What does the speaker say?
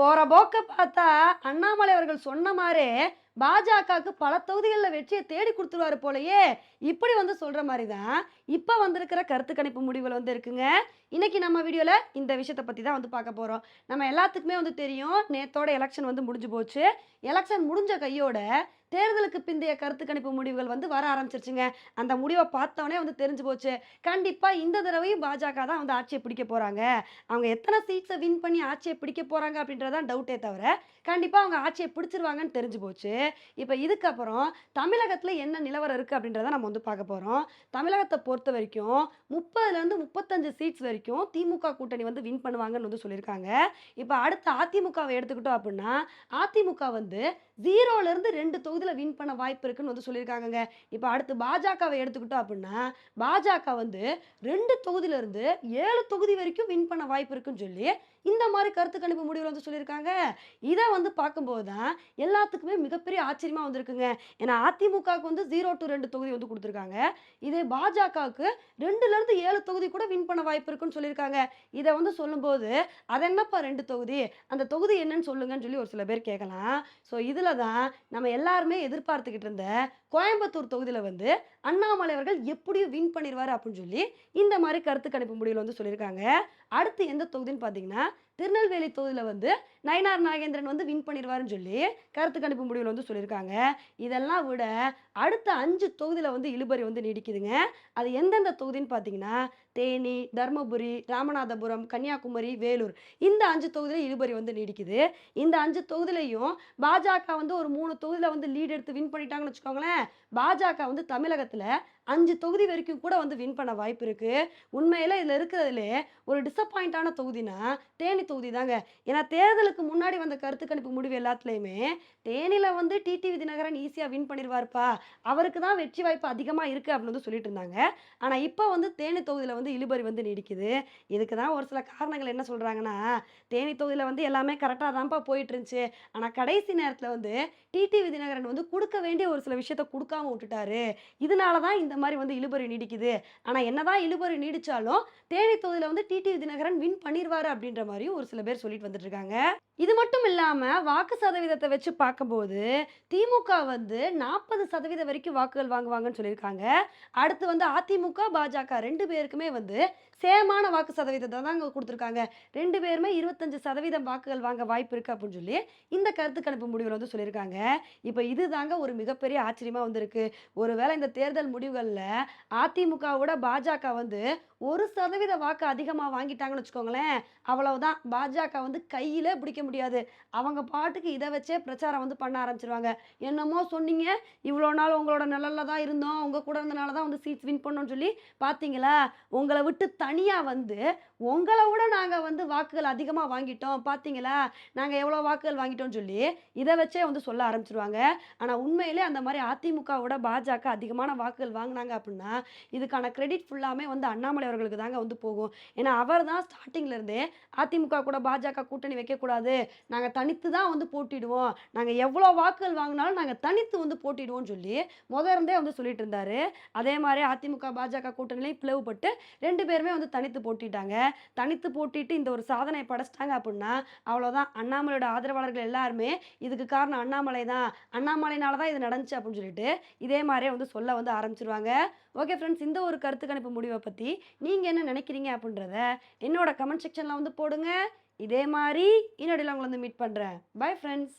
போற போக்க பார்த்தா அண்ணாமலை அவர்கள் சொன்ன மாதிரி பாஜகவுக்கு பல தொகுதிகளில் வெற்றியை தேடி கொடுத்துருவாரு போலயே. இப்படி வந்து சொல்கிற மாதிரி தான் இப்போ வந்திருக்கிற கருத்து கணிப்பு முடிவுகள் வந்து இருக்குங்க. இன்னைக்கு நம்ம வீடியோவில் இந்த விஷயத்தை பற்றி தான் வந்து பார்க்க போகிறோம் நம்ம எல்லாத்துக்குமே வந்து தெரியும் நேத்தோட எலெக்ஷன் வந்து முடிஞ்சு போச்சு. எலெக்ஷன் முடிஞ்ச கையோட தேர்தலுக்கு பிந்தைய கருத்து கணிப்பு முடிவுகள் வந்து வர ஆரம்பிச்சிருச்சுங்க. அந்த முடிவை பார்த்தவொடனே வந்து தெரிஞ்சு போச்சு. கண்டிப்பாக இந்த தடவையும் பாஜக தான் வந்து ஆட்சியை பிடிக்க போகிறாங்க அவங்க எத்தனை சீட்ஸை வின் பண்ணி ஆட்சியை பிடிக்க போகிறாங்க அப்படின்றதான் டவுட்டே தவிர கண்டிப்பாக அவங்க ஆட்சியை பிடிச்சிருவாங்கன்னு தெரிஞ்சு போச்சு. இப்போ இதுக்கப்புறம் தமிழகத்தில் என்ன நிலவரம் இருக்குது அப்படின்றத நம்ம வந்து பார்க்க போகிறோம் தமிழகத்தை பொறுத்த வரைக்கும் முப்பதுலேருந்து முப்பத்தஞ்சு சீட்ஸ் வரைக்கும் திமுக கூட்டணி வந்து வின் பண்ணுவாங்கன்னு வந்து சொல்லியிருக்காங்க. இப்போ அடுத்த அதிமுகவை எடுத்துக்கிட்டோம் அப்படின்னா அதிமுக வந்து ஜீரோலேருந்து ரெண்டு தொகுதி தொகுதியில் வின் பண்ண வாய்ப்பு இருக்குன்னு வந்து சொல்லியிருக்காங்கங்க. இப்போ அடுத்து பாஜகவை எடுத்துக்கிட்டோம் அப்படின்னா பாஜக வந்து ரெண்டு தொகுதியிலேருந்து ஏழு தொகுதி வரைக்கும் வின் பண்ண வாய்ப்பு இருக்குன்னு சொல்லி இந்த மாதிரி கருத்து கணிப்பு முடிவில் வந்து சொல்லியிருக்காங்க. இதை வந்து பார்க்கும்போது தான் எல்லாத்துக்குமே மிகப்பெரிய ஆச்சரியமாக வந்திருக்குங்க. ஏன்னா அதிமுகவுக்கு வந்து ஜீரோ டு ரெண்டு தொகுதி வந்து கொடுத்துருக்காங்க. இதே பாஜகவுக்கு ரெண்டுலேருந்து ஏழு தொகுதி கூட வின் பண்ண வாய்ப்பு இருக்குன்னு சொல்லியிருக்காங்க. இதை வந்து சொல்லும்போது அது என்னப்பா ரெண்டு தொகுதி? அந்த தொகுதி என்னன்னு சொல்லுங்கன்னு சொல்லி ஒரு சில பேர் கேட்கலாம் ஸோ இதில் தான் நம்ம எல்லாருமே எதிர்பார்த்துக்கிட்டு இருந்த கோயம்புத்தூர் தொகுதியில் வந்து அண்ணாமலை அவர்கள் எப்படியும் வின் பண்ணிடுவார் அப்படின்னு சொல்லி இந்த மாதிரி கருத்து கணிப்பு முடிவில் வந்து சொல்லியிருக்காங்க. அடுத்து எந்த தொகுதின்னு பார்த்தீங்கன்னா திருநெல்வேலி தொகுதியில் வந்து நயனார் நாகேந்திரன் வந்து வின் பண்ணிடுவாருன்னு சொல்லி கருத்து கணிப்பு முடிவில் வந்து சொல்லியிருக்காங்க. இதெல்லாம் விட அடுத்த அஞ்சு தொகுதியில் வந்து இழுபறி வந்து நீடிக்குதுங்க. அது எந்தெந்த தொகுதின்னு பார்த்தீங்கன்னா தேனி தருமபுரி ராமநாதபுரம் கன்னியாகுமரி வேலூர். இந்த அஞ்சு தொகுதியில் இழுபறி வந்து நீடிக்குது. இந்த அஞ்சு தொகுதியிலையும் பாஜக வந்து ஒரு மூணு தொகுதியில் வந்து லீட் எடுத்து வின் பண்ணிட்டாங்கன்னு வச்சுக்கோங்களேன். பாஜக வந்து தமிழகத்தில் அஞ்சு தொகுதி வரைக்கும் கூட வந்து வின் பண்ண வாய்ப்பு இருக்குது உண்மையில் இதில் இருக்கிறதுலே ஒரு டிசப்பாயிண்டான தொகுதினா தேனி தொகுதி தாங்க ஏன்னா தேர்தலுக்கு முன்னாடி வந்த கருத்து கணிப்பு முடிவு எல்லாத்துலேயுமே தேனியில் வந்து டிடிவி தினகரன் ஈஸியாக வின் பண்ணிடுவார்ப்பா. அவருக்கு தான் வெற்றி வாய்ப்பு அதிகமாக இருக்குது அப்படின்னு வந்து சொல்லிட்டு இருந்தாங்க. ஆனால் இப்போ வந்து தேனி தொகுதியில் வந்து இழுபறி வந்து நீடிக்குது. இதுக்கு தான் ஒரு சில காரணங்கள் என்ன சொல்கிறாங்கன்னா தேனி தொகுதியில் வந்து எல்லாமே கரெக்டாக தான்ப்பா போயிட்டு இருந்துச்சு ஆனால் கடைசி நேரத்தில் வந்து டிடிவி தினகரன் வந்து கொடுக்க வேண்டிய ஒரு சில விஷயத்த கொடுக்காம விட்டுட்டாரு. இதனால தான் இந்த மாதிரி வந்து இழுபறி நீடிக்குது. ஆனால் என்னதான் இழுபறி நீடிச்சாலும் தேனி தொகுதியில் வந்து டிடிவி தினகரன் வின் பண்ணிடுவாரு அப்படின்ற மாதிரியும் ஒரு சில பேர் சொல்லிட்டு வந்துட்டு இருக்காங்க இது மட்டும் இல்லாமல் வாக்கு சதவீதத்தை வச்சு பார்க்கும்போது திமுக வந்து நாற்பது சதவீதம் வரைக்கும் வாக்குகள் வாங்குவாங்கன்னு சொல்லியிருக்காங்க. அடுத்து வந்து அதிமுக பாஜக ரெண்டு பேருக்குமே வந்து சேமான வாக்கு சதவீதத்தை தான் அங்கே கொடுத்துருக்காங்க. ரெண்டு பேருமே இருபத்தஞ்சு சதவீதம் வாக்குகள் வாங்க வாய்ப்பு இருக்குது அப்படின்னு சொல்லி இந்த கருத்து கணிப்பு முடிவில் வந்து சொல்லியிருக்காங்க. இப்போ இது தாங்க ஒரு மிகப்பெரிய ஆச்சரியமாக வந்திருக்கு. ஒருவேளை இந்த தேர்தல் முடிவுகள் தேர்தலில் அதிமுகவோட பாஜக வந்து ஒரு சதவீத வாக்கு அதிகமாக வாங்கிட்டாங்கன்னு வச்சுக்கோங்களேன். அவ்வளவுதான். பாஜக வந்து கையில் பிடிக்க முடியாது. அவங்க பாட்டுக்கு இதை வச்சே பிரச்சாரம் வந்து பண்ண ஆரம்பிச்சிருவாங்க. என்னமோ சொன்னீங்க. இவ்வளோ நாள் உங்களோட நிழலில் தான் இருந்தோம். உங்கள் கூட இருந்தனால தான் வந்து சீட்ஸ் வின் பண்ணோம்னு சொல்லி பார்த்தீங்களா உங்களை விட்டு தனியாக வந்து உங்களை விட நாங்கள் வந்து வாக்குகள் அதிகமாக வாங்கிட்டோம். பார்த்தீங்களா நாங்கள் எவ்வளோ வாக்குகள் வாங்கிட்டோம்னு சொல்லி இதை வச்சே வந்து சொல்ல ஆரம்பிச்சிருவாங்க. ஆனால் உண்மையிலே அந்த மாதிரி அதிமுகவோட பாஜக அதிகமான வாக்குகள் வாங்கினாங்க அப்படின்னா இதுக்கான கிரெடிட் ஃபுல்லாமே வந்து அண்ணாமலை அவர்களுக்கு தாங்க வந்து போகும். ஏன்னா அவர் தான் ஸ்டார்டிங்லேருந்தே அதிமுக கூட பாஜக கூட்டணி வைக்கக்கூடாது. நாங்கள் தனித்து தான் வந்து போட்டிடுவோம். நாங்கள் எவ்வளோ வாக்குகள் வாங்கினாலும் நாங்கள் தனித்து வந்து போட்டிடுவோம்னு சொல்லி முத இருந்தே வந்து சொல்லிட்டு இருந்தாரு. அதே மாதிரி அதிமுக பாஜக கூட்டணிலையும் பிளவுபட்டு ரெண்டு பேருமே வந்து தனித்து போட்டிட்டாங்க. தனித்து போட்டிட்டு இந்த ஒரு சாதனை படைச்சிட்டாங்க அப்படின்னா அவ்வளோதான் அண்ணாமலையோட ஆதரவாளர்கள் எல்லாருமே இதுக்கு காரணம் அண்ணாமலை தான். அண்ணாமலைனால தான் இது நடந்துச்சு அப்படின்னு சொல்லிட்டு இதே மாதிரியே வந்து சொல்ல வந்து ஆரம்பிச்சிருவாங்க. ஓகே ஃப்ரெண்ட்ஸ் இந்த ஒரு கருத்து கணிப்பு முடிவை பற்றி நீங்கள் என்ன நினைக்கிறீங்க அப்படின்றத என்னோட கமெண்ட் செக்ஷனில் வந்து போடுங்க. இதே மாதிரி இன்னொடையில் உங்களை வந்து மீட் பண்ணுறேன் பை ஃப்ரெண்ட்ஸ்